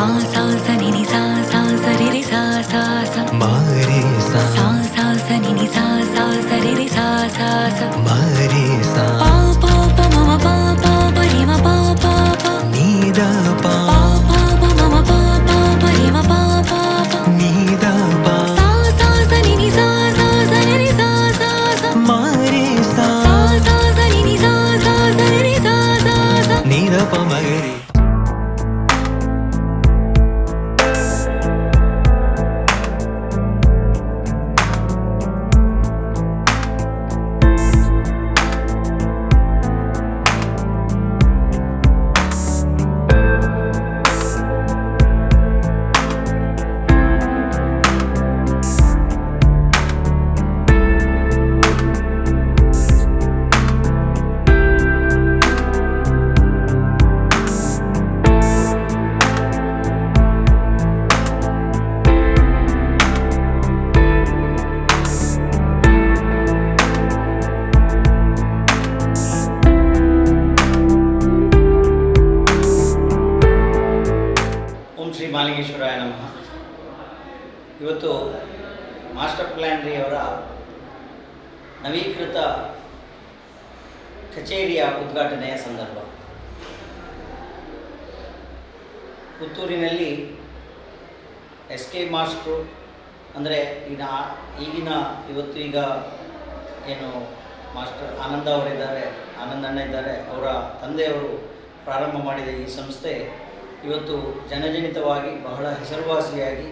సా సా సని ని సా సా సరి రి సా సా సా మా రే సా సా సా సని ని సా సా సరి రి సా సా సా మా ಆನಂದ ಅವರಿದ್ದಾರೆ ಆನಂದಣ್ಣ ಇದ್ದಾರೆ, ಅವರ ತಂದೆಯವರು ಪ್ರಾರಂಭ ಮಾಡಿದ ಈ ಸಂಸ್ಥೆ ಇವತ್ತು ಜನಜನಿತವಾಗಿ ಬಹಳ ಹೆಸರುವಾಸಿಯಾಗಿ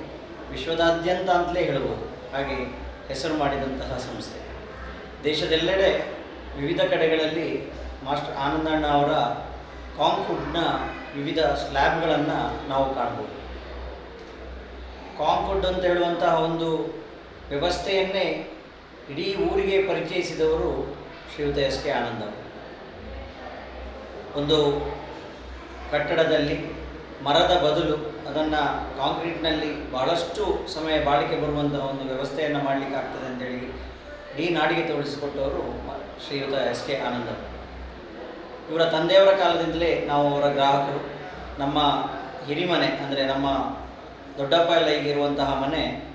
ವಿಶ್ವದಾದ್ಯಂತ ಅಂತಲೇ ಹೇಳ್ಬೋದು. ಹಾಗೆ ಹೆಸರು ಮಾಡಿದಂತಹ ಸಂಸ್ಥೆ. ದೇಶದೆಲ್ಲೆಡೆ ವಿವಿಧ ಕಡೆಗಳಲ್ಲಿ ಮಾಸ್ಟರ್ ಆನಂದಣ್ಣ ಅವರ ಕಾಂಕ್ವುಡ್ನ ವಿವಿಧ ಸ್ಲ್ಯಾಬ್ಗಳನ್ನು ನಾವು ಕಾಣ್ಬೋದು. ಕಾಂಕ್ವುಡ್ ಅಂತ ಹೇಳುವಂತಹ ಒಂದು ವ್ಯವಸ್ಥೆಯನ್ನೇ ಇಡೀ ಊರಿಗೆ ಪರಿಚಯಿಸಿದವರು ಶ್ರೀಯುತ ಎಸ್ ಕೆ ಆನಂದ್ ಒಂದು ಕಟ್ಟಡದಲ್ಲಿ ಮರದ ಬದಲು ಅದನ್ನು ಕಾಂಕ್ರೀಟ್ನಲ್ಲಿ ಬಹಳಷ್ಟು ಸಮಯ ಬಾಳಿಕೆ ಬರುವಂತಹ ಒಂದು ವ್ಯವಸ್ಥೆಯನ್ನು ಮಾಡಲಿಕ್ಕೆ ಆಗ್ತದೆ ಅಂತೇಳಿ ಇಡೀ ನಾಡಿಗೆ ತೋರಿಸಿಕೊಟ್ಟವರು ಶ್ರೀಯುತ ಎಸ್ ಕೆ ಆನಂದ ಇವರ ತಂದೆಯವರ ಕಾಲದಿಂದಲೇ ನಾವು ಅವರ ಗ್ರಾಹಕರು. ನಮ್ಮ ಹಿರಿಮನೆ ಅಂದರೆ ನಮ್ಮ ದೊಡ್ಡಪ್ಪ ಎಲ್ಲ ಈಗಿರುವಂತಹ ಮನೆ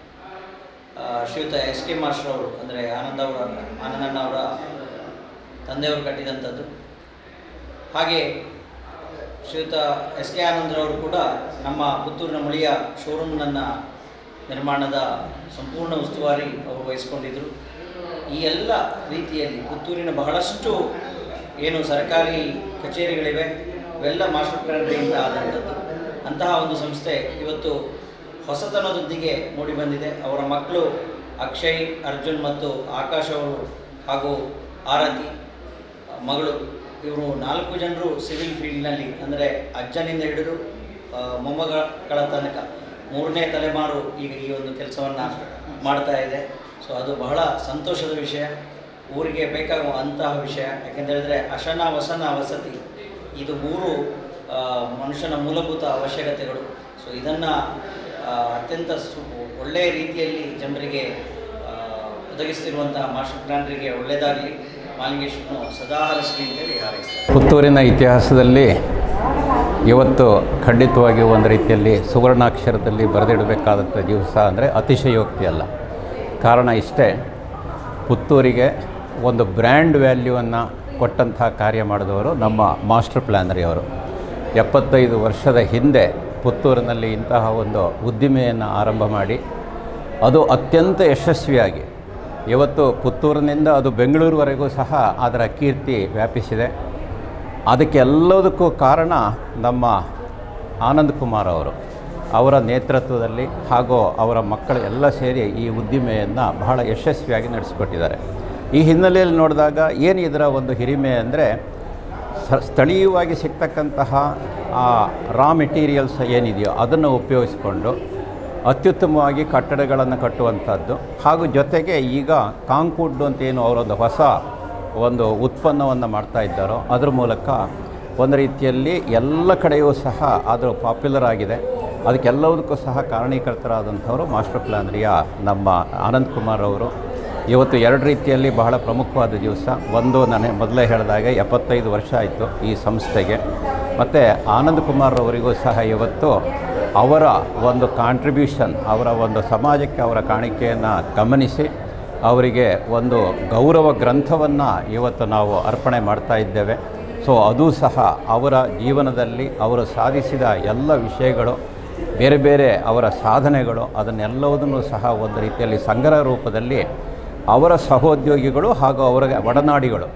ಶ್ರೀಯುತ ಎಸ್ ಕೆ ಮಾಸ್ಟರ್ ಅವರು ಅಂದರೆ ಆನಂದ ಅವರ ಆನಂದಣ್ಣ ಅವರ ತಂದೆಯವರು ಕಟ್ಟಿದಂಥದ್ದು. ಹಾಗೆ ಶ್ರೀಯುತ ಎಸ್ ಕೆ ಆನಂದ್ರವರು ಕೂಡ ನಮ್ಮ ಪುತ್ತೂರಿನ ಮಳಿಯ ಶೋರೂಮ್ನನ್ನು ನಿರ್ಮಾಣದ ಸಂಪೂರ್ಣ ಉಸ್ತುವಾರಿ ಅವರು ವಹಿಸಿಕೊಂಡಿದ್ದರು ಈ ಎಲ್ಲ ರೀತಿಯಲ್ಲಿ ಪುತ್ತೂರಿನ ಬಹಳಷ್ಟು ಏನು ಸರ್ಕಾರಿ ಕಚೇರಿಗಳಿವೆ, ಇವೆಲ್ಲ ಮಾಸ್ಟರ್ ಪ್ಲಾನ್ಗಳಿಂದ ಆದಂಥದ್ದು. ಅಂತಹ ಒಂದು ಸಂಸ್ಥೆ ಇವತ್ತು ಹೊಸತನದೊಂದಿಗೆ ಮೂಡಿಬಂದಿದೆ ಅವರ ಮಕ್ಕಳು ಅಕ್ಷಯ್, ಅರ್ಜುನ್ ಮತ್ತು ಆಕಾಶ್ ಅವರು ಹಾಗೂ ಆರತಿ ಮಗಳು. ಇವರು ನಾಲ್ಕು ಜನರು ಸಿವಿಲ್ ಫೀಲ್ಡ್ನಲ್ಲಿ ಅಂದರೆ ಅಜ್ಜನಿಂದ ಹಿಡಿದು ಮೊಮ್ಮಗಳ ತನಕ ಮೂರನೇ ತಲೆಮಾರು ಈಗ ಈ ಒಂದು ಕೆಲಸವನ್ನು ಮಾಡ್ತಾ ಇದೆ. ಸೊ ಅದು ಬಹಳ ಸಂತೋಷದ ವಿಷಯ. ಊರಿಗೆ ಬೇಕಾಗುವ ಅಂತಹ ವಿಷಯ. ಯಾಕೆಂತೇಳಿದ್ರೆ ಅಶನ ವಸನ ವಸತಿ. ಇದು ಮೂರು ಮನುಷ್ಯನ ಮೂಲಭೂತ ಅವಶ್ಯಕತೆಗಳು. ಸೊ ಇದನ್ನು ಅತ್ಯಂತ ಸು, ಒಳ್ಳೆಯ ರೀತಿಯಲ್ಲಿ ಜನರಿಗೆ ಒದಗಿಸ್ತಿರುವಂತಹ ಮಾಸ್ಟರ್ ಪ್ಲಾನರಿಗೆ ಒಳ್ಳೆಯದಾಗಲಿ ಪುತ್ತೂರಿನ ಇತಿಹಾಸದಲ್ಲಿ ಇವತ್ತು ಖಂಡಿತವಾಗಿಯೂ ಒಂದು ರೀತಿಯಲ್ಲಿ ಸುವರ್ಣಾಕ್ಷರದಲ್ಲಿ ಬರೆದಿಡಬೇಕಾದಂಥ ದಿವಸ ಅಂದರೆ ಅತಿಶಯೋಕ್ತಿ ಅಲ್ಲ. ಕಾರಣ ಇಷ್ಟೇ, ಪುತ್ತೂರಿಗೆ ಒಂದು ಬ್ರ್ಯಾಂಡ್ ವ್ಯಾಲ್ಯೂವನ್ನು ಕೊಟ್ಟಂತಹ ಕಾರ್ಯ ಮಾಡಿದವರು ನಮ್ಮ ಮಾಸ್ಟರ್ ಪ್ಲ್ಯಾನರಿ ಅವರು. ಎಪ್ಪತ್ತೈದು ವರ್ಷದ ಹಿಂದೆ ಪುತ್ತೂರಿನಲ್ಲಿ ಇಂತಹ ಒಂದು ಉದ್ದಿಮೆಯನ್ನು ಆರಂಭ ಮಾಡಿ, ಅದು ಅತ್ಯಂತ ಯಶಸ್ವಿಯಾಗಿ ಇವತ್ತು ಪುತ್ತೂರಿನಿಂದ ಅದು ಬೆಂಗಳೂರುವರೆಗೂ ಸಹ ಅದರ ಕೀರ್ತಿ ವ್ಯಾಪಿಸಿದೆ. ಅದಕ್ಕೆ ಎಲ್ಲದಕ್ಕೂ ಕಾರಣ ನಮ್ಮ ಆನಂದ್ ಕುಮಾರ್ ಅವರು. ಅವರ ನೇತೃತ್ವದಲ್ಲಿ ಹಾಗೂ ಅವರ ಮಕ್ಕಳು ಎಲ್ಲ ಸೇರಿ ಈ ಉದ್ದಿಮೆಯನ್ನು ಬಹಳ ಯಶಸ್ವಿಯಾಗಿ ನಡೆಸಿಕೊಟ್ಟಿದ್ದಾರೆ. ಈ ಹಿನ್ನೆಲೆಯಲ್ಲಿ ನೋಡಿದಾಗ ಏನು ಇದರ ಒಂದು ಹಿರಿಮೆ ಅಂದರೆ ಸ್ಥಳೀಯವಾಗಿ ಸಿಗ್ತಕ್ಕಂತಹ ಆ ರಾ ಮೆಟೀರಿಯಲ್ಸ್ ಏನಿದೆಯೋ ಅದನ್ನು ಉಪಯೋಗಿಸಿಕೊಂಡು ಅತ್ಯುತ್ತಮವಾಗಿ ಕಟ್ಟಡಗಳನ್ನು ಕಟ್ಟುವಂಥದ್ದು. ಹಾಗೂ ಜೊತೆಗೆ ಈಗ ಕಾಂಕುಡ್ ಅಂತ ಏನು ಅವರೊಂದು ಹೊಸ ಒಂದು ಉತ್ಪನ್ನವನ್ನು ಮಾಡ್ತಾ ಇದ್ದಾರೋ, ಅದ್ರ ಮೂಲಕ ಒಂದು ರೀತಿಯಲ್ಲಿ ಎಲ್ಲ ಕಡೆಯೂ ಸಹ ಅದು ಪಾಪ್ಯುಲರ್ ಆಗಿದೆ. ಅದಕ್ಕೆಲ್ಲದಕ್ಕೂ ಸಹ ಕಾರಣೀಕರ್ತರಾದಂಥವರು ಮಾಸ್ಟರ್ ಪ್ಲಾನರಿಯ ನಮ್ಮ ಆನಂದ್ ಕುಮಾರ್ ಅವರು. ಇವತ್ತು ಎರಡು ರೀತಿಯಲ್ಲಿ ಬಹಳ ಪ್ರಮುಖವಾದ ದಿವಸ. ಒಂದು ನಾನು ಮೊದಲೇ ಹೇಳಿದಾಗ ಎಪ್ಪತ್ತೈದು ವರ್ಷ ಆಯಿತು ಈ ಸಂಸ್ಥೆಗೆ. ಮತ್ತು ಆನಂದ್ ಕುಮಾರ್ ಅವರಿಗೂ ಸಹ ಇವತ್ತು ಅವರ ಒಂದು ಕಾಂಟ್ರಿಬ್ಯೂಷನ್ ಅವರ ಒಂದು ಸಮಾಜಕ್ಕೆ ಅವರ ಕಾಣಿಕೆಯನ್ನು ಗಮನಿಸಿ, ಅವರಿಗೆ ಒಂದು ಗೌರವ ಗ್ರಂಥವನ್ನು ಇವತ್ತು ನಾವು ಅರ್ಪಣೆ ಮಾಡ್ತಾ ಇದ್ದೇವೆ. ಸೊ ಅದು ಸಹ ಅವರ ಜೀವನದಲ್ಲಿ ಅವರು ಸಾಧಿಸಿದ ಎಲ್ಲ ವಿಷಯಗಳು, ಬೇರೆ ಬೇರೆ ಅವರ ಸಾಧನೆಗಳು, ಅದನ್ನೆಲ್ಲವುದನ್ನು ಸಹ ಒಂದು ರೀತಿಯಲ್ಲಿ ಸಂಗ್ರಹ ರೂಪದಲ್ಲಿ ಅವರ ಸಹೋದ್ಯೋಗಿಗಳು ಹಾಗೂ ಅವರ ಒಡನಾಡಿಗಳು,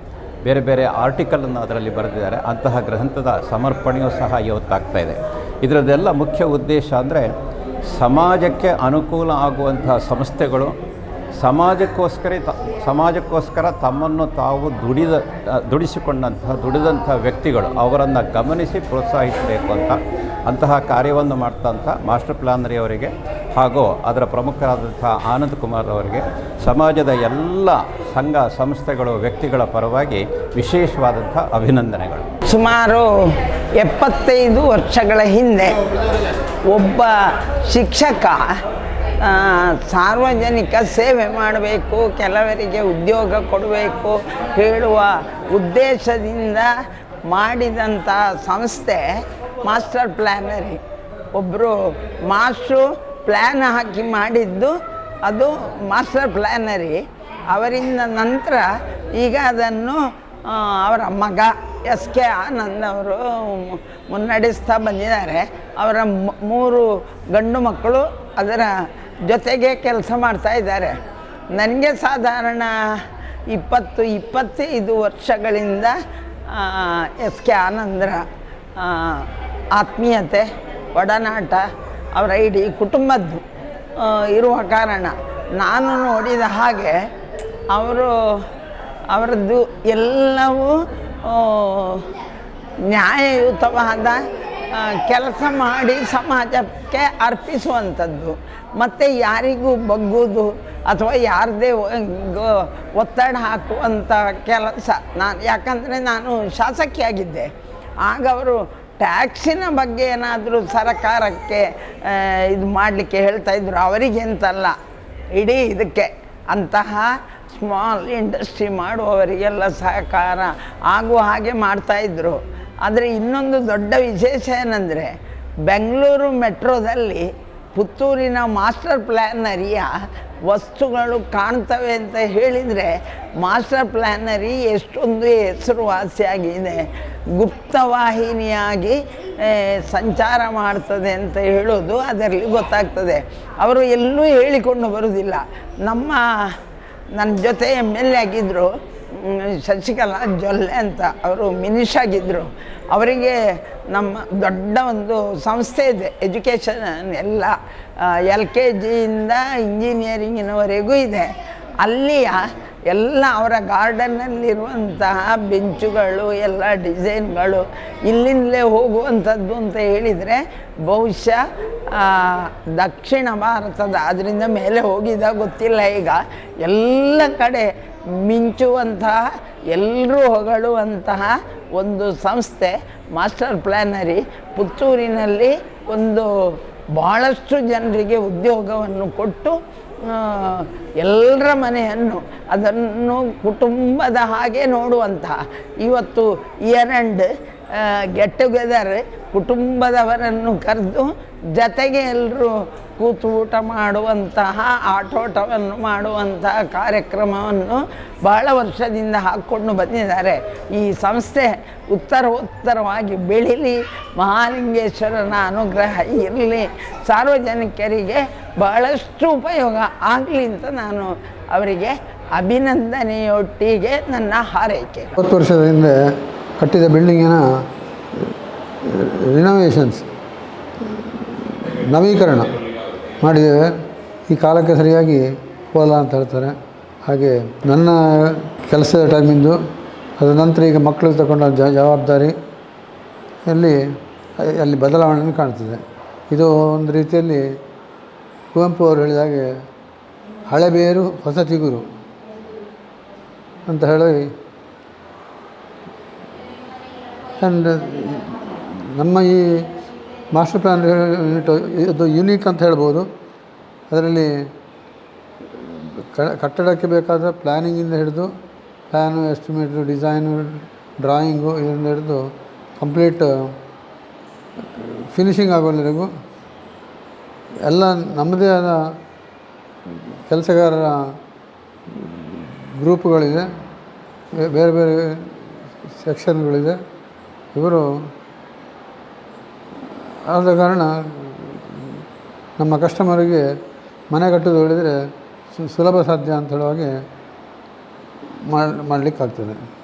ಬೇರೆ ಬೇರೆ ಆರ್ಟಿಕಲನ್ನು ಅದರಲ್ಲಿ ಬರೆದಿದ್ದಾರೆ. ಅಂತಹ ಗ್ರಂಥದ ಸಮರ್ಪಣೆಯೂ ಸಹ ಇವತ್ತಾಗ್ತಾ ಇದೆ. ಇದರದ್ದೆಲ್ಲ ಮುಖ್ಯ ಉದ್ದೇಶ ಅಂದರೆ ಸಮಾಜಕ್ಕೆ ಅನುಕೂಲ ಆಗುವಂತಹ ಸಂಸ್ಥೆಗಳು ಸಮಾಜಕ್ಕೋಸ್ಕರ ಸಮಾಜಕ್ಕೋಸ್ಕರ ತಮ್ಮನ್ನು ತಾವು ದುಡಿದ ದುಡಿಸಿಕೊಂಡಂತಹ ದುಡಿದಂಥ ವ್ಯಕ್ತಿಗಳು ಅವರನ್ನು ಗಮನಿಸಿ ಪ್ರೋತ್ಸಾಹಿಸಬೇಕು ಅಂತ ಅಂತಹ ಕಾರ್ಯವನ್ನು ಮಾಡ್ತಂಥ ಮಾಸ್ಟರ್ ಪ್ಲಾನರಿ ಅವರಿಗೆ ಹಾಗೂ ಅದರ ಪ್ರಮುಖರಾದಂಥ ಆನಂದ್ ಕುಮಾರ್ ಅವರಿಗೆ ಸಮಾಜದ ಎಲ್ಲ ಸಂಘ ಸಂಸ್ಥೆಗಳು ವ್ಯಕ್ತಿಗಳ ಪರವಾಗಿ ವಿಶೇಷವಾದಂಥ ಅಭಿನಂದನೆಗಳು. ಸುಮಾರು ಎಪ್ಪತ್ತೈದು ವರ್ಷಗಳ ಹಿಂದೆ ಒಬ್ಬ ಶಿಕ್ಷಕ ಸಾರ್ವಜನಿಕ ಸೇವೆ ಮಾಡಬೇಕು, ಕೆಲವರಿಗೆ ಉದ್ಯೋಗ ಕೊಡಬೇಕು ಹೇಳುವ ಉದ್ದೇಶದಿಂದ ಮಾಡಿದಂಥ ಸಂಸ್ಥೆ ಮಾಸ್ಟರ್ ಪ್ಲ್ಯಾನರಿ ಒಬ್ಬರು ಮಾಸ್ಟ್ರು ಪ್ಲ್ಯಾನ್ ಹಾಕಿ ಮಾಡಿದ್ದು ಅದು ಮಾಸ್ಟರ್ ಪ್ಲ್ಯಾನರಿ ಅವರಿಂದ ನಂತರ ಈಗ ಅದನ್ನು ಅವರ ಮಗ ಎಸ್ ಕೆ ಆನಂದ್ ಅವರು ಮುನ್ನಡೆಸ್ತಾ ಬಂದಿದ್ದಾರೆ. ಅವರ ಮೂರು ಗಂಡು ಮಕ್ಕಳು ಅದರ ಜೊತೆಗೆ ಕೆಲಸ ಮಾಡ್ತಾ ಇದ್ದಾರೆ. ನನಗೆ ಸಾಧಾರಣ ಇಪ್ಪತ್ತು, ಇಪ್ಪತ್ತೈದು ವರ್ಷಗಳಿಂದ ಎಸ್ ಕೆ ಆನಂದರ ಆತ್ಮೀಯತೆ, ಒಡನಾಟ, ಅವರ ಇಡೀ ಕುಟುಂಬದ್ದು ಇರುವ ಕಾರಣ. ನಾನು ನೋಡಿದ ಹಾಗೆ, ಅವರು, ಅವರದ್ದು ಎಲ್ಲವೂ ನ್ಯಾಯಯುತವಾದ ಕೆಲಸ ಮಾಡಿ ಸಮಾಜಕ್ಕೆ ಅರ್ಪಿಸುವಂಥದ್ದು. ಮತ್ತು ಯಾರಿಗೂ ಬಗ್ಗೋದು ಅಥವಾ ಯಾರದೇ ಒತ್ತಡ ಹಾಕುವಂಥ ಕೆಲಸ. ನಾನು ಯಾಕಂದರೆ ನಾನು ಶಾಸಕಿಯಾಗಿದ್ದೆ. ಆಗ ಅವರು ಟ್ಯಾಕ್ಸಿನ ಬಗ್ಗೆ ಏನಾದರೂ ಸರಕಾರಕ್ಕೆ ಇದು ಮಾಡಲಿಕ್ಕೆ ಹೇಳ್ತಾ ಇದ್ರು. ಅವರಿಗೆ ಅಂತಲ್ಲ ಇಡೀ ಇದಕ್ಕೆ ಅಂತಹ ಸ್ಮಾಲ್ ಇಂಡಸ್ಟ್ರಿ ಮಾಡುವವರಿಗೆಲ್ಲ ಸಹಕಾರ ಆಗುವ ಹಾಗೆ ಮಾಡ್ತಾಯಿದ್ರು ಆದರೆ ಇನ್ನೊಂದು ದೊಡ್ಡ ವಿಶೇಷ ಏನಂದರೆ, ಬೆಂಗಳೂರು ಮೆಟ್ರೋದಲ್ಲಿ ಪುತ್ತೂರಿನ ಮಾಸ್ಟರ್ ಪ್ಲ್ಯಾನರಿಯ ವಸ್ತುಗಳು ಕಾಣ್ತವೆ ಅಂತ ಹೇಳಿದರೆ ಮಾಸ್ಟರ್ ಪ್ಲ್ಯಾನರಿ ಎಷ್ಟೊಂದು ಹೆಸರುವಾಸಿಯಾಗಿದೆ. ಗುಪ್ತವಾಹಿನಿಯಾಗಿ ಸಂಚಾರ ಮಾಡ್ತದೆ ಅಂತ ಹೇಳೋದು ಅದರಲ್ಲಿ ಗೊತ್ತಾಗ್ತದೆ. ಅವರು ಎಲ್ಲೂ ಹೇಳಿಕೊಂಡು ಬರುವುದಿಲ್ಲ ನಮ್ಮ, ನನ್ನ ಜೊತೆ ಎಂ ಎಲ್ ಎ ಆಗಿದ್ದರು ಶಶಿಕಲಾ ಜೊಲ್ಲೆ ಅಂತ ಅವರು ಮಿನಿಷ್ ಆಗಿದ್ದರು ಅವರಿಗೆ ನಮ್ಮ ದೊಡ್ಡ ಒಂದು ಸಂಸ್ಥೆ ಇದೆ, ಎಜುಕೇಷನ್ ಎಲ್ಲ ಎಲ್ ಕೆ ಜಿಯಿಂದ ಇಂಜಿನಿಯರಿಂಗಿನವರೆಗೂ ಇದೆ. ಅಲ್ಲಿಯ ಎಲ್ಲ ಅವರ ಗಾರ್ಡನ್ನಲ್ಲಿರುವಂತಹ ಬೆಂಚುಗಳು, ಎಲ್ಲ ಡಿಸೈನ್ಗಳು ಇಲ್ಲಿಂದಲೇ ಹೋಗುವಂಥದ್ದು ಅಂತ ಹೇಳಿದರೆ, ಬಹುಶಃ ದಕ್ಷಿಣ ಭಾರತದ, ಅದರಿಂದ ಮೇಲೆ ಹೋಗಿದ್ದ ಗೊತ್ತಿಲ್ಲ ಈಗ. ಎಲ್ಲ ಕಡೆ ಮಿಂಚುವಂತಹ ಎಲ್ಲರೂ ಹೊಗಳುವಂತಹ ಒಂದು ಸಂಸ್ಥೆ, ಮಾಸ್ಟರ್ ಪ್ಲ್ಯಾನರಿ ಪುತ್ತೂರಿನಲ್ಲಿ ಒಂದು ಭಾಳಷ್ಟು ಜನರಿಗೆ ಉದ್ಯೋಗವನ್ನು ಕೊಟ್ಟು ಎಲ್ಲರ ಮನೆಯನ್ನು, ಅದನ್ನು ಕುಟುಂಬದ ಹಾಗೆ ನೋಡುವಂತಹ. ಇವತ್ತು ಇಯರ್ ಆ್ಯಂಡ್ ಗೆಟ್ ಟುಗೆದರ್ ಕುಟುಂಬದವರನ್ನು ಕರೆದು ಜತೆಗೆ ಎಲ್ಲರೂ ಕೂತು ಊಟ ಮಾಡುವಂತಹ, ಆಟೋಟವನ್ನು ಮಾಡುವಂತಹ ಕಾರ್ಯಕ್ರಮವನ್ನು ಬಹಳ ವರ್ಷದಿಂದ ಹಾಕ್ಕೊಂಡು ಬಂದಿದ್ದಾರೆ. ಈ ಸಂಸ್ಥೆ ಉತ್ತರೋತ್ತರವಾಗಿ ಬೆಳೀಲಿ, ಮಹಾಲಿಂಗೇಶ್ವರನ ಅನುಗ್ರಹ ಇರಲಿ, ಸಾರ್ವಜನಿಕರಿಗೆ ಬಹಳಷ್ಟು ಉಪಯೋಗ ಆಗಲಿ ಅಂತ ನಾನು ಅವರಿಗೆ ಅಭಿನಂದನೆಯೊಟ್ಟಿಗೆ ನನ್ನ ಹಾರೈಕೆ. ಹತ್ತು ವರ್ಷದ ಹಿಂದೆ ಕಟ್ಟಿದ ಬಿಲ್ಡಿಂಗಿನ ರಿನೋವೇಷನ್ಸ್, ನವೀಕರಣ. ಮಾಡಿದ್ದೇವೆ. ಈ ಕಾಲಕ್ಕೆ ಸರಿಯಾಗಿ ಹೋಗಲ್ಲ ಅಂತ ಹೇಳ್ತಾರೆ. ಹಾಗೆ ನನ್ನ ಕೆಲಸದ ಟೈಮಿಂದು, ಅದರ ನಂತರ ಈಗ ಮಕ್ಕಳು ತಗೊಂಡ ಜವಾಬ್ದಾರಿ ಅಲ್ಲಿ ಅಲ್ಲಿ ಬದಲಾವಣೆಯನ್ನು ಕಾಣ್ತದೆ. ಇದು ಒಂದು ರೀತಿಯಲ್ಲಿ ಕುವೆಂಪು ಅವರು ಹೇಳಿದ ಹಾಗೆ, ಹಳೆ ಬೇರು, ಹೊಸ ಚಿಗುರು ಅಂತ ಹೇಳಿ ಆ್ಯಂಡ್ ನಮ್ಮ ಈ ಮಾಸ್ಟರ್ ಪ್ಲ್ಯಾನ್ ಯೂನಿಟ್ ಇದು ಯುನೀಕ್ ಅಂತ ಹೇಳ್ಬೋದು. ಅದರಲ್ಲಿ ಕಟ್ಟಡಕ್ಕೆ ಬೇಕಾದ ಪ್ಲ್ಯಾನಿಂಗಿಂದ ಹಿಡಿದು ಪ್ಲ್ಯಾನು ಎಸ್ಟಿಮೇಟು, ಡಿಸೈನು, ಡ್ರಾಯಿಂಗು ಇದರಿಂದ ಹಿಡಿದು ಕಂಪ್ಲೀಟ್ ಫಿನಿಷಿಂಗ್ ಆಗೋವರೆಗೂ ಎಲ್ಲ ನಮ್ಮದೇ ಆದ ಕೆಲಸಗಾರರ ಗ್ರೂಪ್ಗಳಿದೆ. ಬೇರೆ ಬೇರೆ ಸೆಕ್ಷನ್ಗಳಿದೆ. ಇವರು ಆದ ಕಾರಣ ನಮ್ಮ ಕಸ್ಟಮರಿಗೆ ಮನೆ ಕಟ್ಟೋದು ಹೇಳಿದರೆ ಸುಲಭ ಸಾಧ್ಯ ಅಂತ ಹೇಳುವಾಗೆ ಮಾಡಿ ಮಾಡಲಿಕ್ಕಾಗ್ತದೆ.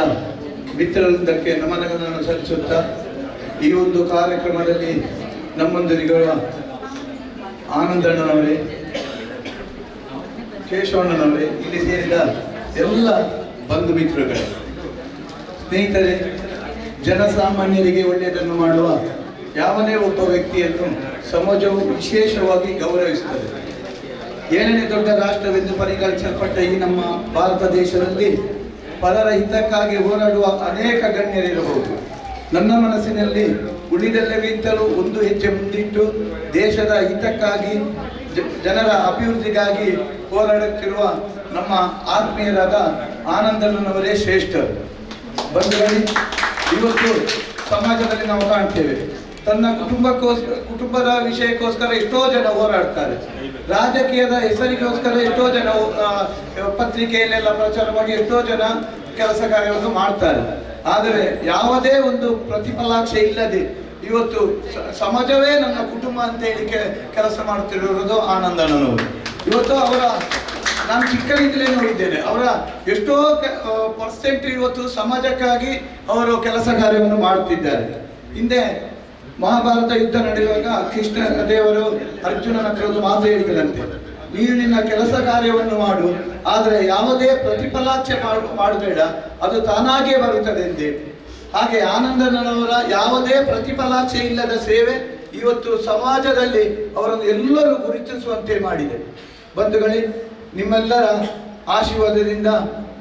ಸೇರಿದ ಮಿತ್ರವೃಂದಕ್ಕೆ ನಮನಗಳನ್ನು ಸಲ್ಲಿಸುತ್ತಾ ಈ ಒಂದು ಕಾರ್ಯಕ್ರಮದಲ್ಲಿ ನಮ್ಮೊಂದಿರುವ ಆನಂದಣ್ಣನವರೇ, ಕೇಶವಣ್ಣನವರೇ, ಇಲ್ಲಿ ಸೇರಿದ ಎಲ್ಲ ಬಂಧು ಮಿತ್ರಗಳೇ ಸ್ನೇಹಿತರೆ, ಜನಸಾಮಾನ್ಯರಿಗೆ ಒಳ್ಳೆಯದನ್ನು ಮಾಡುವ ಯಾವನೇ ಒಬ್ಬ ವ್ಯಕ್ತಿಯನ್ನು ಸಮಾಜವು ವಿಶೇಷವಾಗಿ ಗೌರವಿಸುತ್ತದೆ. ಏಳನೇ ದೊಡ್ಡ ರಾಷ್ಟ್ರವೆಂದು ಪರಿಗಣಿಸಲ್ಪಟ್ಟ ಈ ನಮ್ಮ ಭಾರತ ದೇಶದಲ್ಲಿ ಪರರ ಹಿತಕ್ಕಾಗಿ ಹೋರಾಡುವ ಅನೇಕ ಗಣ್ಯರಿರಬಹುದು. ನನ್ನ ಮನಸ್ಸಿನಲ್ಲಿ ಉಳಿದೆಲ್ಲವಿದ್ದರೂ ಒಂದು ಹೆಜ್ಜೆ ಮುಂದಿಟ್ಟು ದೇಶದ ಹಿತಕ್ಕಾಗಿ ಜನರ ಅಭಿವೃದ್ಧಿಗಾಗಿ ಹೋರಾಡುತ್ತಿರುವ ನಮ್ಮ ಆತ್ಮೀಯರಾದ ಆನಂದನವರೇ ಶ್ರೇಷ್ಠರು. ಬಂಧುಗಳೇ, ಇವತ್ತು ಸಮಾಜದಲ್ಲಿ ನಾವು ಕಾಣ್ತೇವೆ. ತನ್ನ ಕುಟುಂಬಕ್ಕೋಸ್ಕರ ಕುಟುಂಬದ ವಿಷಯಕ್ಕೋಸ್ಕರ ಎಷ್ಟೋ ಜನ ಹೋರಾಡ್ತಾರೆ. ರಾಜಕೀಯದ ಹೆಸರಿಗೋಸ್ಕರ ಎಷ್ಟೋ ಜನ ಪತ್ರಿಕೆಯಲ್ಲೆಲ್ಲ ಪ್ರಚಾರವಾಗಿ ಎಷ್ಟೋ ಜನ ಕೆಲಸ ಕಾರ್ಯವನ್ನು ಮಾಡ್ತಾರೆ. ಆದರೆ ಯಾವುದೇ ಒಂದು ಪ್ರತಿಫಲಾಕ್ಷೆ ಇಲ್ಲದೆ ಇವತ್ತು ಸಮಾಜವೇ ನನ್ನ ಕುಟುಂಬ ಅಂತ ಹೇಳಿ ಕೆಲಸ ಮಾಡುತ್ತಿರುವುದು ಆನಂದಣ್ಣನವರು ಇವತ್ತು ಅವರ, ನಾನು ಚಿಕ್ಕನಿಂದಲೇ ನೋಡಿದ್ದೇನೆ, ಅವರ ಎಷ್ಟೋ ಪರ್ಸೆಂಟ್ ಇವತ್ತು ಸಮಾಜಕ್ಕಾಗಿ ಅವರು ಕೆಲಸ ಕಾರ್ಯವನ್ನು ಮಾಡುತ್ತಿದ್ದಾರೆ ಹಿಂದೆ ಮಹಾಭಾರತ ಯುದ್ಧ ನಡೆಯುವಾಗ ಕೃಷ್ಣ ದೇವರು ಅರ್ಜುನನ ಒಂದು ಮಾತು ಹೇಳಿದಂತೆ ನೀನು ನಿನ್ನ ಕೆಲಸ ಕಾರ್ಯವನ್ನು ಮಾಡು, ಆದರೆ ಯಾವುದೇ ಪ್ರತಿಫಲಾಚೆ ಮಾಡು, ಮಾಡಬೇಡ, ಅದು ತಾನಾಗೇ ಬರುತ್ತದೆ ಎಂದೇ ಹಾಗೆ ಆನಂದನವರ ಯಾವುದೇ ಪ್ರತಿಫಲಾಚೆ ಇಲ್ಲದ ಸೇವೆ ಇವತ್ತು ಸಮಾಜದಲ್ಲಿ ಅವರನ್ನು ಎಲ್ಲರೂ ಗುರುತಿಸುವಂತೆ ಮಾಡಿದೆ. ಬಂಧುಗಳೇ, ನಿಮ್ಮೆಲ್ಲರ ಆಶೀರ್ವಾದದಿಂದ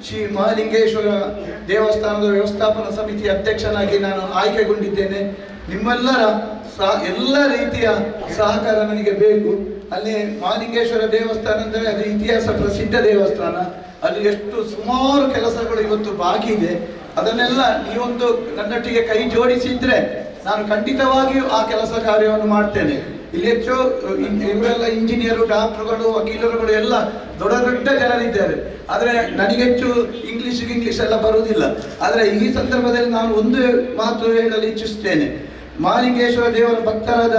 ಶ್ರೀ ಮಹಾಲಿಂಗೇಶ್ವರ ದೇವಸ್ಥಾನದ ವ್ಯವಸ್ಥಾಪನಾ ಸಮಿತಿ ಅಧ್ಯಕ್ಷನಾಗಿ ನಾನು ಆಯ್ಕೆಗೊಂಡಿದ್ದೇನೆ. ನಿಮ್ಮೆಲ್ಲರ ಸಹ ಎಲ್ಲ ರೀತಿಯ ಸಹಕಾರ ನನಗೆ ಬೇಕು. ಅಲ್ಲಿ ಮಾಲಿಂಗೇಶ್ವರ ದೇವಸ್ಥಾನ ಅಂದರೆ ಅದು ಇತಿಹಾಸ ಪ್ರಸಿದ್ಧ ದೇವಸ್ಥಾನ. ಅಲ್ಲಿ ಎಷ್ಟು ಸುಮಾರು ಕೆಲಸಗಳು ಇವತ್ತು ಬಾಕಿ ಇದೆ. ಅದನ್ನೆಲ್ಲ ನೀವೊಂದು ನನ್ನೊಟ್ಟಿಗೆ ಕೈ ಜೋಡಿಸಿದ್ರೆ ನಾನು ಖಂಡಿತವಾಗಿಯೂ ಆ ಕೆಲಸ ಕಾರ್ಯವನ್ನು ಮಾಡ್ತೇನೆ. ಇಲ್ಲಿ ಹೆಚ್ಚು ಇವರೆಲ್ಲ ಇಂಜಿನಿಯರು, ಡಾಕ್ಟರ್ಗಳು, ವಕೀಲರುಗಳು ಎಲ್ಲ ದೊಡ್ಡ ದೊಡ್ಡ ಜನರಿದ್ದಾರೆ. ಆದರೆ ನನಗೆ ಹೆಚ್ಚು ಇಂಗ್ಲೀಷ್ ಇಂಗ್ಲಿಷ್ ಎಲ್ಲ ಬರುವುದಿಲ್ಲ. ಆದರೆ ಈ ಸಂದರ್ಭದಲ್ಲಿ ನಾನು ಒಂದು ಮಾತು ಹೇಳಲು ಇಚ್ಛಿಸುತ್ತೇನೆ. ಮಹಾಲಿಂಗೇಶ್ವರ ದೇವರ ಭಕ್ತರಾದ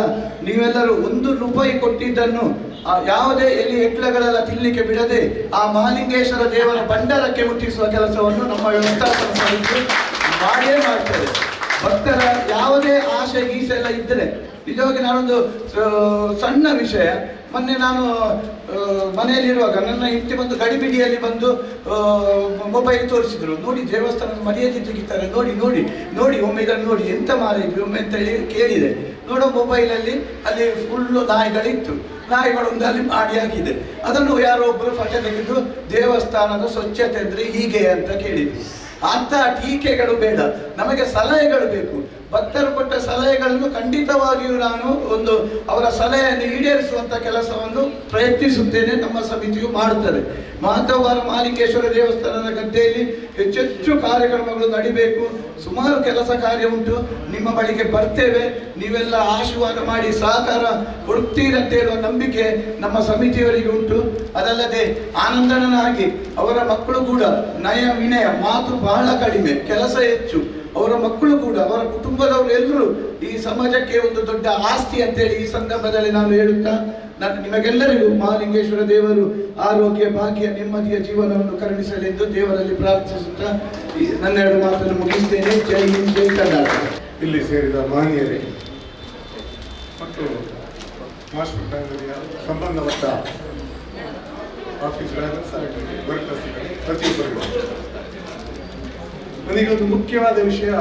ನೀವೆಲ್ಲರೂ ಒಂದು ರೂಪಾಯಿ ಕೊಟ್ಟಿದ್ದನ್ನು, ಆ ಯಾವುದೇ ಎಲ್ಲಿ ಎಟ್ಲಗಳೆಲ್ಲ ತಿನ್ನಲಿಕ್ಕೆ ಬಿಡದೆ ಆ ಮಹಾಲಿಂಗೇಶ್ವರ ದೇವರ ಭಂಡಾರಕ್ಕೆ ಮುಟ್ಟಿಸುವ ಕೆಲಸವನ್ನು ನಮ್ಮ ವ್ಯವಸ್ಥಾಪನ ಸಮಿತಿ ಮಾಡೇ ಮಾಡ್ತದೆ ಭಕ್ತರ ಯಾವುದೇ ಆಶೆ ಗೀಸೆ ಎಲ್ಲ ಇದ್ದರೆ, ನಿಜವಾಗಿ ನಾನೊಂದು ಸಣ್ಣ ವಿಷಯ ಮೊನ್ನೆ ನಾನು ಮನೆಯಲ್ಲಿರುವಾಗ ನನ್ನ ಹೆಂಡತಿ ಬಂದು ಗಡಿಬಿಡಿಯಲ್ಲಿ ಬಂದು ಮೊಬೈಲ್ ತೋರಿಸಿದ್ರು. ನೋಡಿ ದೇವಸ್ಥಾನ ಮರ್ಯಾದೆ ತೆಗಿತಾರೆ. ನೋಡಿ ನೋಡಿ ನೋಡಿ, ಒಮ್ಮೆ ಇದನ್ನು ನೋಡಿ. ಎಂತ ಮಾರಿದ್ವಿ ಒಮ್ಮೆ ಅಂತ ಹೇಳಿ ಕೇಳಿದೆ. ನೋಡೋ ಮೊಬೈಲಲ್ಲಿ ಅಲ್ಲಿ ಫುಲ್ಲು ನಾಯಿಗಳಿತ್ತು. ನಾಯಿಗಳೊಂದು ಅಲ್ಲಿ ಮಾಡಿ ಆಗಿದೆ ಅದನ್ನು ಯಾರೋ ಒಬ್ಬರು ಫೋಟೋ ತೆಗೆದು, ದೇವಸ್ಥಾನದ ಸ್ವಚ್ಛತೆ ಅಂದರೆ ಹೀಗೆ ಅಂತ ಕೇಳಿದ್ವಿ ಅಂತ ಟೀಕೆಗಳು ಬೇಡ. ನಮಗೆ ಸಲಹೆಗಳು ಬೇಕು. ಭಕ್ತರು ಕೊಟ್ಟ ಸಲಹೆಗಳನ್ನು ಖಂಡಿತವಾಗಿಯೂ ನಾನು ಒಂದು ಅವರ ಸಲಹೆಯನ್ನು ಈಡೇರಿಸುವಂಥ ಕೆಲಸವನ್ನು ಪ್ರಯತ್ನಿಸುತ್ತೇನೆ ನಮ್ಮ ಸಮಿತಿಯು ಮಾಡುತ್ತದೆ. ಮಹತ್ವವಾರ ಮಾಲಿಕೇಶ್ವರ ದೇವಸ್ಥಾನದ ಗದ್ದೆಯಲ್ಲಿ ಹೆಚ್ಚೆಚ್ಚು ಕಾರ್ಯಕ್ರಮಗಳು ನಡಿಬೇಕು. ಸುಮಾರು ಕೆಲಸ ಕಾರ್ಯ ಉಂಟು. ನಿಮ್ಮ ಬಳಿಗೆ ಬರ್ತೇವೆ. ನೀವೆಲ್ಲ ಆಶೀರ್ವಾದ ಮಾಡಿ ಸಹಕಾರ ಕೊಡುತ್ತೀರಂತ ಇರುವ ನಂಬಿಕೆ ನಮ್ಮ ಸಮಿತಿಯವರಿಗೆ ಉಂಟು. ಅದಲ್ಲದೆ ಆನಂದನಾಗಿ ಅವರ ಮಕ್ಕಳು ಕೂಡ ನಯ ವಿನಯ ಮಾತು ಬಹಳ ಕಡಿಮೆ. ಕೆಲಸ ಹೆಚ್ಚು. ಅವರ ಮಕ್ಕಳು ಕೂಡ, ಅವರ ಕುಟುಂಬದವರು ಎಲ್ಲರೂ ಈ ಸಮಾಜಕ್ಕೆ ಒಂದು ದೊಡ್ಡ ಆಸ್ತಿ ಅಂತೇಳಿ ಈ ಸಂದರ್ಭದಲ್ಲಿ ನಾನು ಹೇಳುತ್ತಾ ನಾನು ನಿಮಗೆಲ್ಲರಿಗೂ ಮಹಾಲಿಂಗೇಶ್ವರ ದೇವರು ಆರೋಗ್ಯ, ಭಾಗ್ಯ, ನೆಮ್ಮದಿಯ ಜೀವನವನ್ನು ಕರುಣಿಸಲೆಂದು ದೇವರಲ್ಲಿ ಪ್ರಾರ್ಥಿಸುತ್ತಾ ಈ ನನ್ನೆರಡು ಮಾತನ್ನು ಮುಗಿಸ್ತೇನೆ. ಜೈ ಹಿಂದ್, ಜೈ ಕರ್ನಾಟಕ. ಇಲ್ಲಿ ಸೇರಿದ ಮಾನ್ಯರೇ, ಮತ್ತು ಸಂಬಂಧಪಟ್ಟ ಪ್ರತಿಯೊಬ್ಬರಿಗೂ. ನನಗೆ ಒಂದು ಮುಖ್ಯವಾದ ವಿಷಯ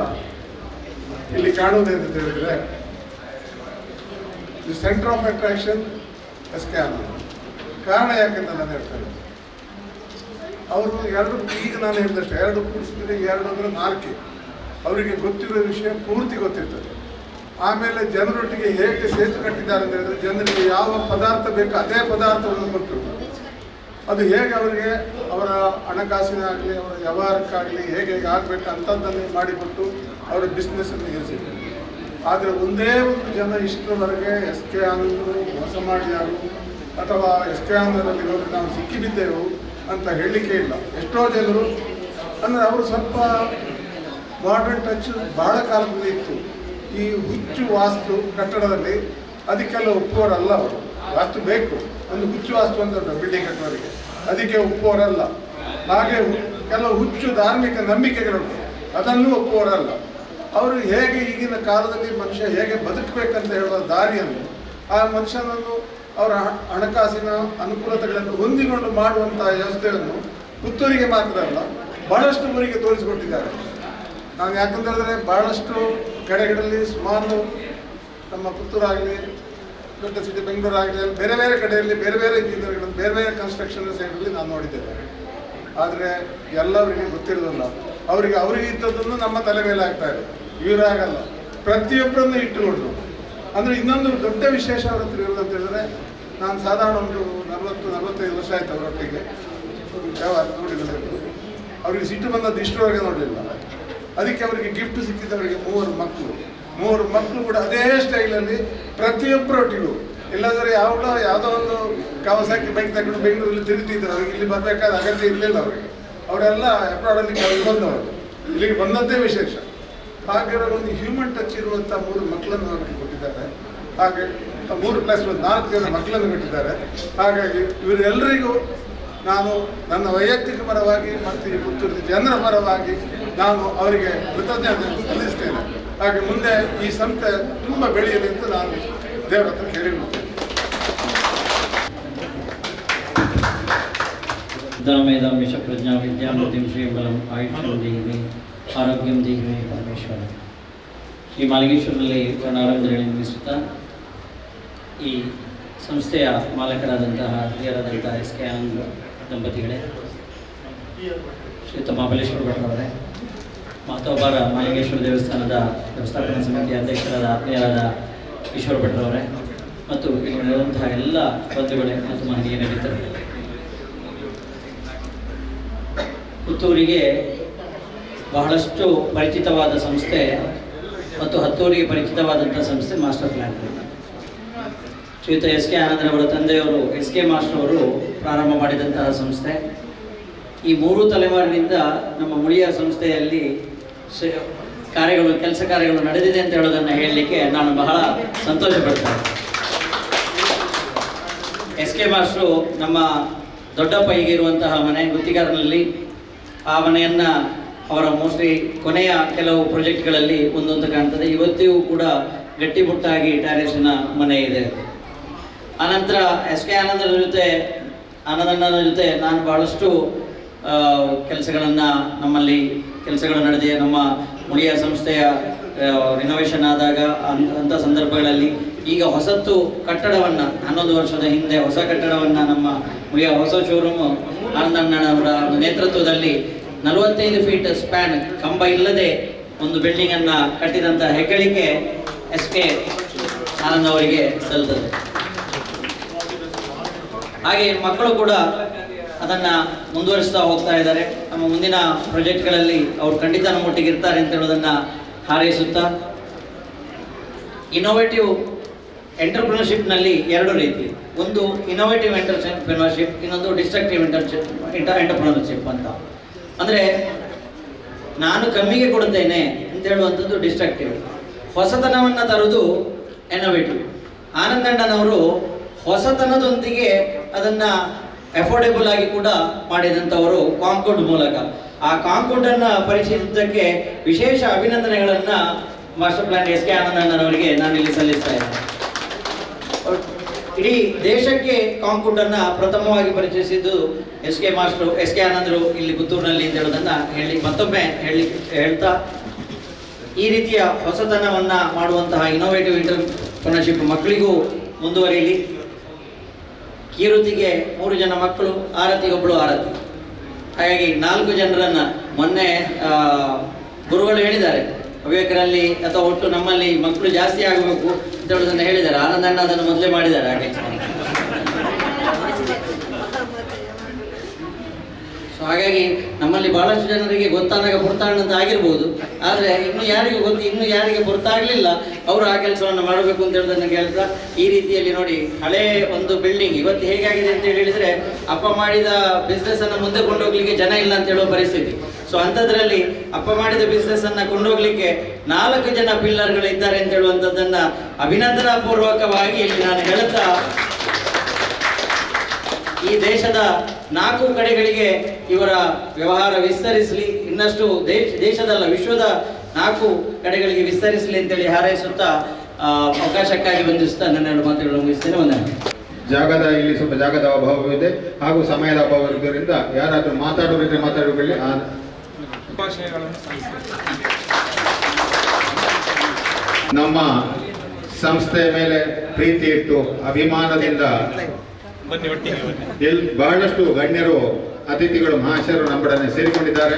ಇಲ್ಲಿ ಕಾಣುವುದು ಅಂತ ಹೇಳಿದ್ರೆ the centre of attraction scam ಕಾರಣ ಯಾಕಂತ ನಾನು ಹೇಳ್ತೇನೆ ಅವರು ಎರಡು, ಈಗ ನಾನು ಹೇಳಿದಷ್ಟು ಎರಡು ಕೂಡಿಸಿದ್ರೆ ಎರಡು ಅಂದರೆ ಮಾರ್ಕೆ ಅವರಿಗೆ ಗೊತ್ತಿರೋ ವಿಷಯ ಪೂರ್ತಿ ಗೊತ್ತಿರ್ತದೆ. ಆಮೇಲೆ ಜನರೊಟ್ಟಿಗೆ ಹೇಗೆ ಸೇತು ಕಟ್ಟಿದ್ದಾರೆ ಅಂತ ಹೇಳಿದ್ರೆ, ಜನರಿಗೆ ಯಾವ ಪದಾರ್ಥ ಬೇಕೋ, ಅದೇ ಪದಾರ್ಥವನ್ನು ಕೊಟ್ಟರು. ಅದು ಹೇಗೆ ಅವರಿಗೆ ಅವರ ಹಣಕಾಸಿನಾಗಲಿ ಅವರ ವ್ಯವಹಾರಕ್ಕಾಗಲಿ ಹೇಗೆ ಹೇಗೆ ಆಗಬೇಕು ಅಂಥದ್ದನ್ನೇ ಮಾಡಿಕೊಟ್ಟು ಅವರ ಬಿಸ್ನೆಸ್ಸನ್ನು ಇರಿಸಿದ್ರು. ಆದರೆ ಒಂದೇ ಒಂದು ಜನ ಇಷ್ಟರವರೆಗೆ ಎಸ್ ಕೆ ಆನಂದರು, ಮೋಸ ಮಾಡಿಯಾರು, ಅಥವಾ ಎಸ್ ಕೆ ಆನಂದರಲ್ಲಿ ಹೋಗಿ ನಾವು ಸಿಕ್ಕಿಬಿದ್ದೆವು ಅಂತ ಹೇಳಲಿಕ್ಕೆ ಇಲ್ಲ. ಎಷ್ಟೋ ಜನರು, ಅಂದರೆ ಅವರು ಸ್ವಲ್ಪ ಮಾಡರ್ನ್ ಟಚ್ ಬಹಳ ಕಾಲದಿಂದ ಇತ್ತು. ಈ ಹುಚ್ಚು ವಾಸ್ತು ಕಟ್ಟಡದಲ್ಲಿ, ಅದಕ್ಕೆಲ್ಲ ಒಪ್ಪುವರಲ್ಲ ಅವರು. ವಾಸ್ತು ಬೇಕು. ಒಂದು ಹುಚ್ಚು ಉಂಟು ಬಿಲ್ಡಿಂಗ್ ಕಟ್ಟುವವರಿಗೆ. ಅದಕ್ಕೆ ಒಪ್ಪುವರಲ್ಲ ಹಾಗೆ ಕೆಲವು ಹುಚ್ಚು ಧಾರ್ಮಿಕ ನಂಬಿಕೆಗಳುಂಟು ಅದನ್ನು ಒಪ್ಪುವರಲ್ಲ ಅವರು ಹೇಗೆ ಈಗಿನ ಕಾಲದಲ್ಲಿ ಮನುಷ್ಯ ಹೇಗೆ ಬದುಕಬೇಕಂತ ಹೇಳುವ ದಾರಿಯನ್ನು, ಆ ಮನುಷ್ಯನನ್ನು ಅವರ ಹಣಕಾಸಿನ ಅನುಕೂಲತೆಗಳನ್ನು ಹೊಂದಿಕೊಂಡು ಮಾಡುವಂತಹ ವ್ಯವಸ್ಥೆಯನ್ನು ಪುತ್ತೂರಿಗೆ ಮಾತ್ರ ಅಲ್ಲ, ಬಹಳಷ್ಟು ಊರಿಗೆ ತೋರಿಸಿಕೊಟ್ಟಿದ್ದಾರೆ. ನಾನು ಯಾಕಂತ ಹೇಳಿದ್ರೆ ಬಹಳಷ್ಟು ಕಡೆಗಳಲ್ಲಿ ಸುಮಾರು ನಮ್ಮ ಪುತ್ತೂರಾಗಲಿ ದೊಡ್ಡ ಸಿಟಿ ಬೆಂಗಳೂರು ಆಗಲಿ ಬೇರೆ ಬೇರೆ ಕಡೆಯಲ್ಲಿ ಬೇರೆ ಬೇರೆ ಇಂಜಿನಿಯರ್ಗಳನ್ನು ಬೇರೆ ಬೇರೆ ಕನ್ಸ್ಟ್ರಕ್ಷನ್ ಸೈಡಲ್ಲಿ ನಾನು ನೋಡಿದ್ದೇನೆ. ಆದರೆ ಎಲ್ಲರಿಗೆ ಗೊತ್ತಿರೋದಿಲ್ಲ. ಅವರಿಗೆ ಅವರಿಗೆ ಇದ್ದದ್ದನ್ನು ನಮ್ಮ ತಲೆ ಮೇಲೆ ಆಗ್ತಾ ಇದೆ. ಇವರಾಗಲ್ಲ ಪ್ರತಿಯೊಬ್ಬರನ್ನು ಇಟ್ಟುಕೊಂಡು. ಅಂದರೆ ಇನ್ನೊಂದು ದೊಡ್ಡ ವಿಶೇಷ ಅವ್ರ ಹತ್ರ ಇರೋದು ಅಂತ ಹೇಳಿದ್ರೆ, ನಾನು ಸಾಧಾರಣ ಒಂದು ನಲವತ್ತು, ನಲವತ್ತೈದು ವರ್ಷ ಆಯಿತು ಅವರೊಟ್ಟಿಗೆ ನೋಡಿರೋದು ಅವರಿಗೆ ಸಿಟ್ಟು ಬಂದದ್ದು ಇಷ್ಟರವರೆಗೆ ನೋಡಲಿಲ್ಲ ಅದಕ್ಕೆ ಅವರಿಗೆ ಗಿಫ್ಟ್ ಸಿಕ್ಕಿದ್ದವರಿಗೆ ಮೂವರು ಮಕ್ಕಳು. ಮೂವರು ಮಕ್ಕಳು ಕೂಡ ಅದೇ ಸ್ಟೈಲಲ್ಲಿ ಪ್ರತಿಯೊಬ್ಬರೊಟ್ಟಿಗೂ ಇಲ್ಲಾಂದರೆ ಯಾವಾಗ ಯಾವುದೋ ಒಂದು ಕವಸಾಕಿ ಬೈಕ್ ತಗೊಂಡು ಬೆಂಗಳೂರಲ್ಲಿ ತಿರುಗ್ತಿದ್ರು. ಅವ್ರಿಗೆ ಇಲ್ಲಿ ಬರಬೇಕಾದ ಅಗತ್ಯ ಇರಲಿಲ್ಲ ಅವರಿಗೆ. ಅವರೆಲ್ಲ ಅಬ್ರಾಡಲ್ಲಿ ಕೆಲಸ ಬಂದವರು. ಇಲ್ಲಿಗೆ ಬಂದದ್ದೇ ವಿಶೇಷ. ಹಾಗೆ ಒಂದು ಹ್ಯೂಮನ್ ಟಚ್ ಇರುವಂಥ ಮೂರು ಮಕ್ಕಳನ್ನು ಅವರಿಗೆ ಕೊಟ್ಟಿದ್ದಾರೆ. ಹಾಗೆ ಮೂರು ಪ್ಲಸ್ ಒಂದು ನಾಲ್ಕು ಜನ ಮಕ್ಕಳನ್ನು ಕೊಟ್ಟಿದ್ದಾರೆ. ಹಾಗಾಗಿ ಇವರೆಲ್ಲರಿಗೂ ನಾನು ನನ್ನ ವೈಯಕ್ತಿಕ ಪರವಾಗಿ ಮತ್ತು ಈ ಪುತ್ತೂರು ಜನರ ಪರವಾಗಿ ನಾನು ಅವರಿಗೆ ಕೃತಜ್ಞತೆ ಸಲ್ಲಿಸ್ತೇನೆ. ಹಾಗೆ ಮುಂದೆ ಈ ಸಂಸ್ಥೆ ತುಂಬ ಬೆಳೆಯಲಿ ಅಂತ ನಾನು ದೇವರ ಹತ್ರ ಕೇಳಿ ಆರೋಗ್ಯಂ ದೇಹಿಮೆ ಪರಮೇಶ್ವರ. ಈ ಮಾಲಿಂಗೇಶ್ವರನಲ್ಲಿ ಪ್ರಣಾರಂಭದಲ್ಲಿ ನಿರ್ಮಿಸುತ್ತಾ ಈ ಸಂಸ್ಥೆಯ ಮಾಲಕರಾದಂತಹ ಹಿರಿಯರಾದಂತಹ ಎಸ್ ಕೆ ಆನಂದ್ ದಂಪತಿಗಳೇ ಶ್ರೀಯುತ ಮಹಾಬಲೇಶ್ವರ ಭಟ್ರವರೇ ಮಹತೋಬಾರ ಮಾಲಗೇಶ್ವರ ದೇವಸ್ಥಾನದ ವ್ಯವಸ್ಥಾಪನಾ ಸಮಿತಿ ಅಧ್ಯಕ್ಷರಾದ ಆತ್ಮೀಯರಾದ ಈಶ್ವರ ಭಟ್ರವರೇ ಮತ್ತು ಇಲ್ಲಿ ನಡೆಯುವಂತಹ ಎಲ್ಲ ಬಂಧುಗಳೇ ಮತ್ತು ಮಹನೀಯ ನಡೀತಾರೆ ಪುತ್ತೂರಿಗೆ ಬಹಳಷ್ಟು ಪರಿಚಿತವಾದ ಸಂಸ್ಥೆ ಮತ್ತು ಹತ್ತೂರಿಗೆ ಪರಿಚಿತವಾದಂಥ ಸಂಸ್ಥೆ master plan. Shriyuta S K ಆನಂದರವರ ತಂದೆಯವರು ಎಸ್ ಕೆ ಮಾಸ್ಟರ್ ಅವರು ಪ್ರಾರಂಭ ಮಾಡಿದಂತಹ ಸಂಸ್ಥೆ. ಈ ಮೂರು ತಲೆಮಾರಿನಿಂದ ನಮ್ಮ ಮುಳಿಯ ಸಂಸ್ಥೆಯಲ್ಲಿ ಕಾರ್ಯಗಳು, ಕೆಲಸ ಕಾರ್ಯಗಳು ನಡೆದಿದೆ ಅಂತ ಹೇಳೋದನ್ನು ಹೇಳಲಿಕ್ಕೆ ನಾನು ಬಹಳ ಸಂತೋಷ ಪಡ್ತೇನೆ ಎಸ್ ಕೆ ಮಾಸ್ಟ್ರು ನಮ್ಮ ದೊಡ್ಡಪ್ಪ ಇರುವಂತಹ ಮನೆ ಗುತ್ತಿಗಾರನಲ್ಲಿ ಆ ಮನೆಯನ್ನು ಅವರ ಮೋಸ್ಟ್ಲಿ ಕೊನೆಯ ಕೆಲವು ಪ್ರಾಜೆಕ್ಟ್ಗಳಲ್ಲಿ ಒಂದೊಂದು ಕಾಣ್ತದೆ. ಇವತ್ತಿಗೂ ಕೂಡ ಗಟ್ಟಿಮುಟ್ಟಾಗಿ ಟ್ಯಾರೇಸಿನ ಮನೆ ಇದೆ. ಆನಂತರ ಎಸ್ ಕೆ ಆನಂದರ ಜೊತೆ, ಆನಂದಣ್ಣನ ಜೊತೆ ನಾನು ಭಾಳಷ್ಟು ಕೆಲಸಗಳನ್ನು ನಮ್ಮಲ್ಲಿ, ಕೆಲಸಗಳು ನಡೆದಿದೆ. ನಮ್ಮ ಮುಳಿಯ ಸಂಸ್ಥೆಯ ರಿನೋವೇಷನ್ ಆದಾಗ ಅಂಥ ಸಂದರ್ಭಗಳಲ್ಲಿ ಈಗ ಹೊಸತ್ತು ಕಟ್ಟಡವನ್ನು, ಹನ್ನೊಂದು ವರ್ಷದ ಹಿಂದೆ ಹೊಸ ಕಟ್ಟಡವನ್ನು ನಮ್ಮ ಮುಳಿಯ ಹೊಸ ಶೋರೂಮು ಆನಂದಣ್ಣನವರ ನೇತೃತ್ವದಲ್ಲಿ ನಲವತ್ತೈದು ಫೀಟ್ ಸ್ಪ್ಯಾನ್ ಕಂಬ ಇಲ್ಲದೆ ಒಂದು ಬಿಲ್ಡಿಂಗನ್ನು ಕಟ್ಟಿದಂಥ ಹೆಗ್ಗಳಿಕೆ ಎಸ್ ಕೆ ಆನಂದ್ ಅವರಿಗೆ ಸಲ್ತದೆ ಹಾಗೆ ಮಕ್ಕಳು ಕೂಡ ಅದನ್ನು ಮುಂದುವರಿಸ್ತಾ ಹೋಗ್ತಾ ಇದ್ದಾರೆ. ನಮ್ಮ ಮುಂದಿನ ಪ್ರಾಜೆಕ್ಟ್ಗಳಲ್ಲಿ ಅವರು ಖಂಡಿತ ನಮ್ಮೊಟ್ಟಿಗೆ ಇರ್ತಾರೆ ಅಂತ ಹೇಳೋದನ್ನು ಹಾರೈಸುತ್ತಾ ಇನೋವೇಟಿವ್ ಎಂಟರ್ಪ್ರಿನರ್ಶಿಪ್ನಲ್ಲಿ ಎರಡು ರೀತಿ. ಒಂದು ಇನೋವೇಟಿವ್ ಎಂಟರ್ಪ್ರಿನರ್ಶಿಪ್ ಇನ್ನೊಂದು ಡಿಸ್ಟ್ರಕ್ಟಿವ್ ಎಂಟರ್ಶಿಪ್ ಎಂಟರ್ಪ್ರಿನರ್ಶಿಪ್ ಅಂತ. ಅಂದರೆ ನಾನು ಕಮ್ಮಿಗೆ ಕೊಡುತ್ತೇನೆ ಅಂತ ಹೇಳುವಂಥದ್ದು ಡಿಸ್ಟ್ರಕ್ಟಿವ್ ಹೊಸತನವನ್ನು ತರುವುದು ಎನೋವೇಟಿವ್ ಆನಂದಣ್ಣನವರು ಹೊಸತನದೊಂದಿಗೆ ಅದನ್ನು ಅಫೋರ್ಡೆಬಲ್ ಆಗಿ ಕೂಡ ಮಾಡಿದಂಥವರು ಕಾಂಕೋಡ್ ಮೂಲಕ. ಆ ಕಾಂಕೋಡನ್ನು ಪರಿಚಯಿಸಿದ್ದಕ್ಕೆ ವಿಶೇಷ ಅಭಿನಂದನೆಗಳನ್ನು ಮಾಸ್ಟರ್ ಪ್ಲಾನ್ ಎಸ್ ಕೆ ಆನಂದಣ್ಣನವರಿಗೆ ನಾನು ಇಲ್ಲಿ ಸಲ್ಲಿಸ್ತಾ ಇದ್ದೇನೆ. ಇಡೀ ದೇಶಕ್ಕೆ ಕಾಂಕೋಡನ್ನು ಪ್ರಥಮವಾಗಿ ಪರಿಚಯಿಸಿದ್ದು S K master S K ಆನಂದರು ಇಲ್ಲಿ ಪುತ್ತೂರಿನಲ್ಲಿ ಅಂತ ಹೇಳೋದನ್ನು ಹೇಳಿ ಮತ್ತೊಮ್ಮೆ ಹೇಳಿ ಹೇಳ್ತಾ, ಈ ರೀತಿಯ ಹೊಸತನವನ್ನು ಮಾಡುವಂತಹ ಇನೋವೇಟಿವ್ ಇಂಟರ್ಪ್ರನರ್ಶಿಪ್ ಮಕ್ಕಳಿಗೂ ಮುಂದುವರಿಯಲಿ. ಕೀರುತಿಗೆ ಮೂರು ಜನ ಮಕ್ಕಳು ಆರತಿಗೊಬ್ಬಳು ಆರತಿ. ಹಾಗಾಗಿ ನಾಲ್ಕು ಜನರನ್ನು ಮೊನ್ನೆ ಗುರುಗಳು ಹೇಳಿದ್ದಾರೆ. ಹವ್ಯಕರಲ್ಲಿ ಅಥವಾ ಒಟ್ಟು ನಮ್ಮಲ್ಲಿ ಮಕ್ಕಳು ಜಾಸ್ತಿ ಆಗಬೇಕು ಅಂತ ಹೇಳಿದ್ದಾರೆ. ಆನಂದಣ್ಣ ಅದನ್ನು ಮೊದಲೇ ಮಾಡಿದ್ದಾರೆ ಹಾಗೆ ಸೊ ಹಾಗಾಗಿ ನಮ್ಮಲ್ಲಿ ಬಹಳಷ್ಟು ಜನರಿಗೆ ಗೊತ್ತಾದಾಗ ಅಂತ ಆಗಿರ್ಬೋದು. ಆದರೆ ಇನ್ನು ಯಾರಿಗೂ ಗೊತ್ತು ಇನ್ನು ಯಾರಿಗೆ ಗೊತ್ತಾಗಲಿಲ್ಲ ಅವರು ಆ ಕೆಲಸವನ್ನು ಮಾಡಬೇಕು ಅಂತ ಹೇಳೋದನ್ನು ಕೇಳ್ತಾ ಈ ರೀತಿಯಲ್ಲಿ ನೋಡಿ ಹಳೆ ಒಂದು ಬಿಲ್ಡಿಂಗ್ ಇವತ್ತು ಹೇಗಾಗಿದೆ ಅಂತ ಹೇಳಿದರೆ ಅಪ್ಪ ಮಾಡಿದ ಬಿಸ್ನೆಸ್ಸನ್ನು ಮುಂದೆ ಕೊಂಡೋಗ್ಲಿಕ್ಕೆ ಜನ ಇಲ್ಲ ಅಂತ ಹೇಳುವ ಪರಿಸ್ಥಿತಿ. ಸೊ ಅಂಥದ್ರಲ್ಲಿ ಅಪ್ಪ ಮಾಡಿದ ಬಿಸ್ನೆಸ್ಸನ್ನು ಕೊಂಡೋಗ್ಲಿಕ್ಕೆ ನಾಲ್ಕು ಜನ ಪಿಲ್ಲರ್ಗಳು ಇದ್ದಾರೆ ಅಂತ ಹೇಳುವಂಥದ್ದನ್ನು ಅಭಿನಂದನಾ ಪೂರ್ವಕವಾಗಿ ಇಲ್ಲಿ ನಾನು ಹೇಳುತ್ತಾ ಈ ದೇಶದ ನಾಲ್ಕು ಕಡೆಗಳಿಗೆ ಇವರ ವ್ಯವಹಾರ ವಿಸ್ತರಿಸಲಿ, ಇನ್ನಷ್ಟು ದೇಶ ದೇಶದಲ್ಲ, ವಿಶ್ವದ ನಾಲ್ಕು ಕಡೆಗಳಿಗೆ ವಿಸ್ತರಿಸಲಿ ಅಂತೇಳಿ ಹಾರೈಸುತ್ತಾ ಅವಕಾಶಕ್ಕಾಗಿ ಬಂಧಿಸುತ್ತಾ ನನ್ನೆರಡು ಮಾತುಗಳನ್ನು ಮುಗಿಸ್ತೇನೆ. ವಂದನೆ ಜಾಗದ ಇಲ್ಲಿ ಸ್ವಲ್ಪ ಜಾಗದ ಅಭಾವವಿದೆ ಹಾಗೂ ಸಮಯದ ಅಭಾವ ಇರುವುದರಿಂದ ಯಾರಾದರೂ ಮಾತಾಡೋರಿದ್ರೆ ಮಾತಾಡಬೇಡಿ ನಮ್ಮ ಸಂಸ್ಥೆಯ ಮೇಲೆ ಪ್ರೀತಿ ಇಟ್ಟು, ಅಭಿಮಾನದಿಂದ ಬಹಳಷ್ಟು ಗಣ್ಯರು ಅತಿಥಿಗಳು ಮಹಾಶಯರು ನಮ್ಮೊಡನೆ ಸೇರಿಕೊಂಡಿದ್ದಾರೆ.